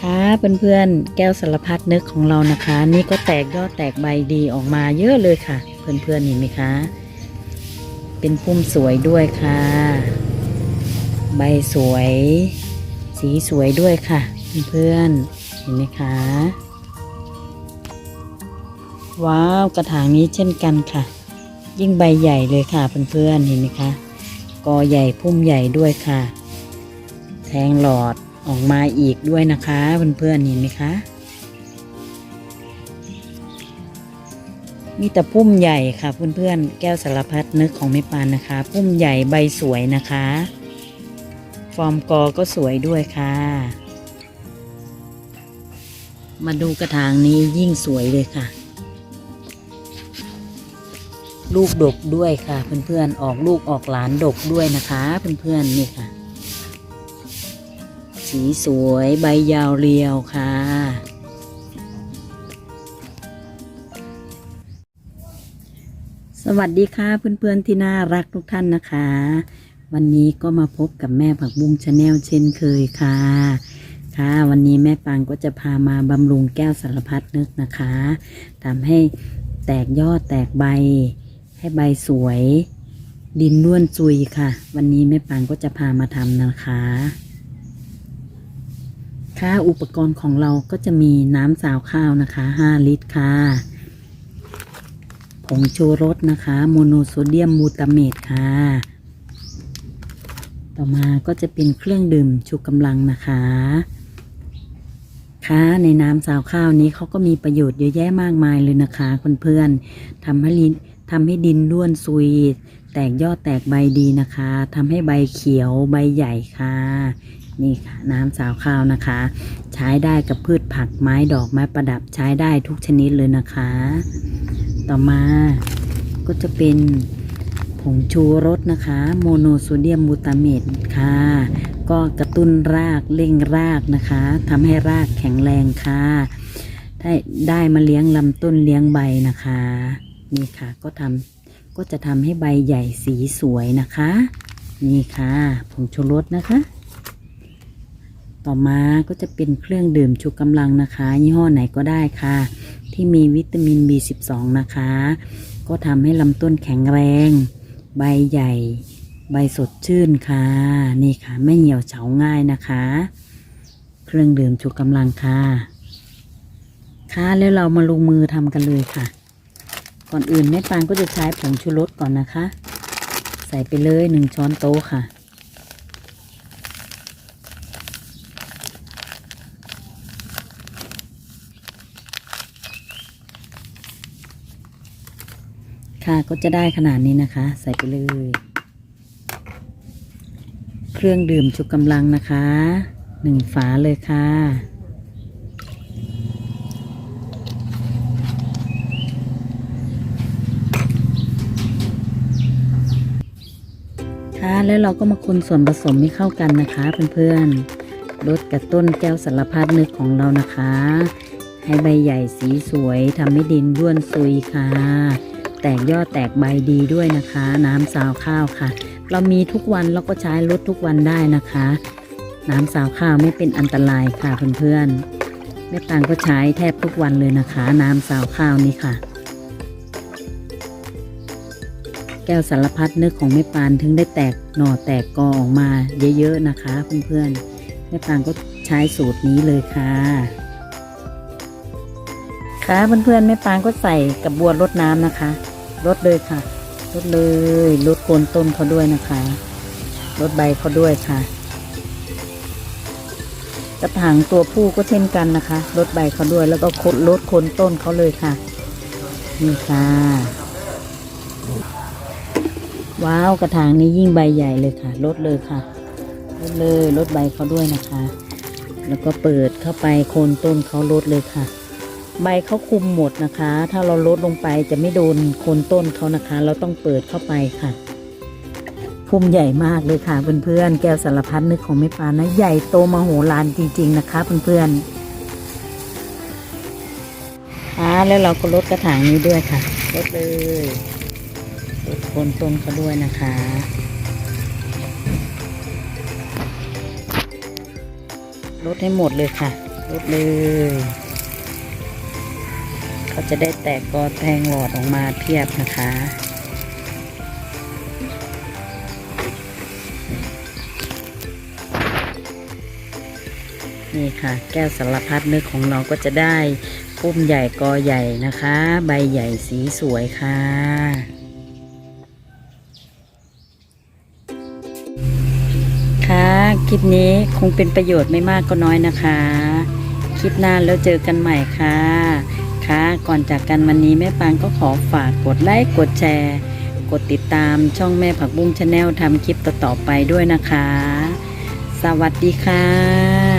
ค่ะเพื่อนๆแก้วสารพัดนึกของเรานะคะ นี่ก็แตกยอดแตกใบดีออกมาเยอะเลยค่ะ เพื่อนๆเห็นไหมคะ เป็นพุ่มสวยด้วยค่ะ ใบสวย สีสวยด้วยค่ะ เพื่อนๆเห็นไหมคะ ว้าวกระถางนี้เช่นกันค่ะ ยิ่งใบใหญ่เลยค่ะเพื่อนๆเห็นไหมคะกอใหญ่พุ่มใหญ่ด้วยค่ะ แทงหลอด ออกมาอีกด้วยนะคะเพื่อนๆเห็นไหมคะ มีแต่พุ่มใหญ่ค่ะเพื่อนๆ แก้วสารพัดนึกของแม่ปานนะคะ พุ่มใหญ่ใบสวยนะคะ ฟอร์มกอก็สวยด้วยค่ะ มาดูกระถางนี้ยิ่งสวยเลยค่ะ ลูกดกด้วยค่ะเพื่อนๆ ออกลูกออกหลานดกด้วยนะคะ เพื่อนๆนี่ค่ะ สีสวยใบยาวเรียวค่ะ สวัสดีค่ะเพื่อนๆที่น่ารักทุกท่านนะคะ วันนี้ก็มาพบกับแม่ผักบุ้งชาแนลเช่นเคยค่ะ ค่ะวันนี้แม่ปางก็จะพามาบำรุงแก้วสารพัดนึกนะคะทำให้แตกยอดแตกใบ ให้ใบสวยดินล้วนซุยค่ะ วันนี้แม่ปางก็จะพามาทำนะคะ ค่ะอุปกรณ์ของเราก็จะมีน้ำสาวข้าวนะคะ 5 ลิตรค่ะผงชูรสนะคะ โมโนโซเดียมมูตาเมตค่ะ ต่อมาก็จะเป็นเครื่องดื่มชูกำลังนะคะค่ะในน้ำสาวข้าวนี้เขาก็มีประโยชน์เยอะแยะมากมายเลยนะคะเพื่อนๆทำให้ลินทำให้ดินร่วนซุย แตกยอดแตกใบดีนะคะทำให้ใบเขียวใบใหญ่ค่ะ นี่ค่ะน้ำสาวข้าวนะคะ ใช้ได้กับพืชผักไม้ดอกไม้ประดับใช้ได้ทุกชนิดเลยนะคะ ต่อมาก็จะเป็นผงชูรสนะคะ โมโนโซเดียมมูตาเมตค่ะ ก็กระตุ้นรากเร่งรากนะคะทำให้รากแข็งแรงค่ะ ได้ได้มาเลี้ยงลำต้นเลี้ยงใบนะคะ นี่ค่ะก็ทำก็จะทำให้ใบใหญ่สีสวยนะคะ นี่ค่ะผงชูรสนะคะ ต่อมาก็จะเป็นเครื่องดื่มชูกำลังนะคะ ยี่ห้อไหนก็ได้ค่ะ ที่มีวิตามิน B12 นะคะ ก็ทำให้ลำต้นแข็งแรง ใบใหญ่ ใบสดชื่นค่ะ นี่ค่ะ ไม่เหี่ยวเฉาง่ายนะคะ เครื่องดื่มชูกำลังค่ะ ค่ะแล้วเรามาลงมือทำกันเลยค่ะ ก่อนอื่นแม่ปานก็จะใช้ผงชูรสก่อนนะคะ ใส่ไปเลยหนึ่งช้อนโต๊ะค่ะ ค่ะก็จะได้ขนาดนี้นะคะ ใส่ไปเลย เครื่องดื่มชูกำลังนะคะหนึ่งฝาเลยค่ะ ค่ะแล้วเราก็มาคนส่วนผสมให้เข้ากันนะคะเพื่อนๆลดกระต้นแก้วสารพัดนึกของเรานะคะ ให้ใบใหญ่สีสวยทำให้ดินร่วนซุยค่ะ แตกยอดแตกใบดีด้วยนะคะ น้ำสาวข้าวค่ะ เรามีทุกวันเราก็ใช้ลดทุกวันได้นะคะ น้ำสาวข้าวไม่เป็นอันตรายค่ะเพื่อนๆแม่ตังก็ใช้แทบทุกวันเลยนะคะ น้ำสาวข้าวนี่ค่ะ แก้วสารพัดนึกของแม่ปานถึงได้แตกหน่อแตกกอออกมาเยอะๆนะคะเพื่อนๆแม่ปานก็ใช้สูตรนี้เลยค่ะค่ะเพื่อนๆแม่ปานก็ใส่กับบัวรดน้ำนะคะ รดเลยค่ะรดเลยลดโคนต้นเขาด้วยนะคะลดใบเขาด้วยค่ะกระถางตัวผู้ก็เช่นกันนะคะลดใบเขาด้วยแล้วก็คดลดโคนต้นเขาเลยค่ะนี่ค่ะ ว้าวกระถางนี้ยิ่งใบใหญ่เลยค่ะลดเลยค่ะลดเลยลดใบเขาด้วยนะคะ แล้วก็เปิดเข้าไปโคนต้นเขาลดเลยค่ะ ใบเขาคุมหมดนะคะ ถ้าเราลดลงไปจะไม่โดนโคนต้นเขานะคะ เราต้องเปิดเข้าไปค่ะพุ่มใหญ่มากเลยค่ะเพื่อนๆแก้วสารพัดนึกของแม่ปานนะใหญ่โตมโหฬารจริง ๆ นะคะเพื่อนๆค่ะแล้วเราก็ลดกระถางนี้ด้วยค่ะลดเลยลดโคนต้นเขาด้วยนะคะลดให้หมดเลยค่ะรูดเลย เขาจะได้แตกกอแทงหลอดออกมาเพียบนะคะ นี่ค่ะ แก้วสารพัดนึกของเราก็จะได้พุ่มใหญ่กอใหญ่นะคะ ใบใหญ่สีสวยค่ะค่ะคลิปนี้คงเป็นประโยชน์ไม่มากก็น้อยนะคะ คลิปหน้าแล้วเจอกันใหม่ค่ะ ก่อนจากกันวันนี้แม่ปางก็ขอฝากกดไลค์กดแชร์ กดติดตามช่องแม่ผักบุ้งชาแนลทำคลิปต่อๆไปด้วยนะคะ สวัสดีค่ะ